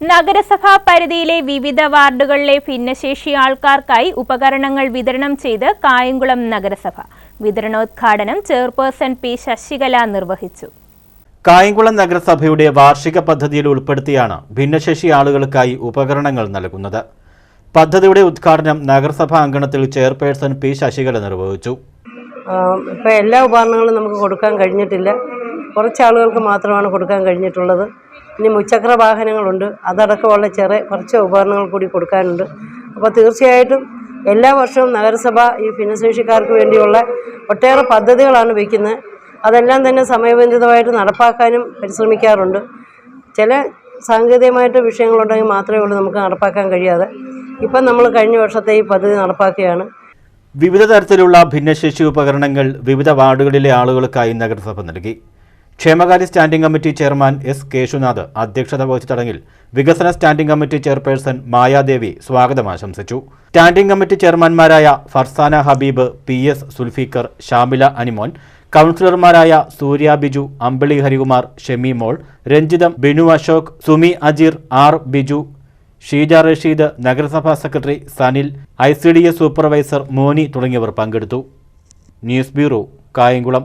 നഗരസഭാ പരിധിയിലെ വിവിധ വാർഡുകളിലെ ഭിന്നശേഷി ആൾക്കാർക്കായി ഉപകരണങ്ങൾ വിതരണം ചെയ്ത് കായംകുളം നഗരസഭ വിതരണോദ്ഘാടനം ചെയർപേഴ്സൺ പി ശശികല നിർവഹിച്ചു. കായംകുളം നഗരസഭയുടെ വാർഷിക പദ്ധതിയിൽ ഉൾപ്പെടുത്തിയാണ് ഭിന്നശേഷി ആളുകൾക്കായി ഉപകരണങ്ങൾ നൽകുന്നത്. പദ്ധതിയുടെ ഉദ്ഘാടനം നഗരസഭാ അങ്കണത്തിൽ ചെയർപേഴ്സൺ പി ശശികല നിർവഹിച്ചു. ഇപ്പോൾ എല്ലാ ഉപകരണങ്ങളും നമുക്ക് കൊടുക്കാൻ കഴിഞ്ഞിട്ടില്ല. കുറച്ച് ആളുകൾക്ക് മാത്രമാണ് കൊടുക്കാൻ കഴിഞ്ഞിട്ടുള്ളത്. ഇനി മുച്ചക്ര വാഹനങ്ങളുണ്ട് അതടക്കമുള്ള ചെറിയ കുറച്ച് ഉപകരണങ്ങൾ കൂടി കൊടുക്കാനുണ്ട്. അപ്പോൾ തീർച്ചയായിട്ടും എല്ലാ വർഷവും നഗരസഭ ഈ ഭിന്നശേഷിക്കാർക്ക് വേണ്ടിയുള്ള ഒട്ടേറെ പദ്ധതികളാണ് വയ്ക്കുന്നത്. അതെല്ലാം തന്നെ സമയബന്ധിതമായിട്ട് നടപ്പാക്കാനും പരിശ്രമിക്കാറുണ്ട്. ചില സാങ്കേതികമായിട്ട് വിഷയങ്ങളുണ്ടെങ്കിൽ മാത്രമേ ഉള്ളൂ നമുക്ക് നടപ്പാക്കാൻ കഴിയാതെ. ഇപ്പം നമ്മൾ കഴിഞ്ഞ വർഷത്തെ ഈ പദ്ധതി നടപ്പാക്കുകയാണ്. വിവിധ തരത്തിലുള്ള ഭിന്നശേഷി ഉപകരണങ്ങൾ വിവിധ വാർഡുകളിലെ ആളുകൾക്കായി നഗരസഭ നൽകി. ക്ഷേമകാര്യ standing committee chairman S Keshunath അധ്യക്ഷത വഹിച്ച ചടങ്ങിൽ വികസന സ്റ്റാൻഡിംഗ് കമ്മിറ്റി ചെയർപേഴ്സൺ മായാദേവി സ്വാഗതം ആശംസിച്ചു. സ്റ്റാൻഡിംഗ് കമ്മിറ്റി ചെയർമാൻമാരായ ഫർസാന ഹബീബ് പി എസ് സുൽഫീഖർ ഷാമില അനിമോൻ കൗൺസിലർമാരായ സൂര്യ ബിജു അമ്പിളി ഹരികുമാർ ഷെമി മോൾ രഞ്ജിതം ബിനു അശോക് സുമി അജീർ ആർ ബിജു ഷീജ റഷീദ് നഗരസഭാ secretary Sanil I C D S supervisor Moni തുടങ്ങിയവർ പങ്കെടുത്തു. News bureau Kayamkulam.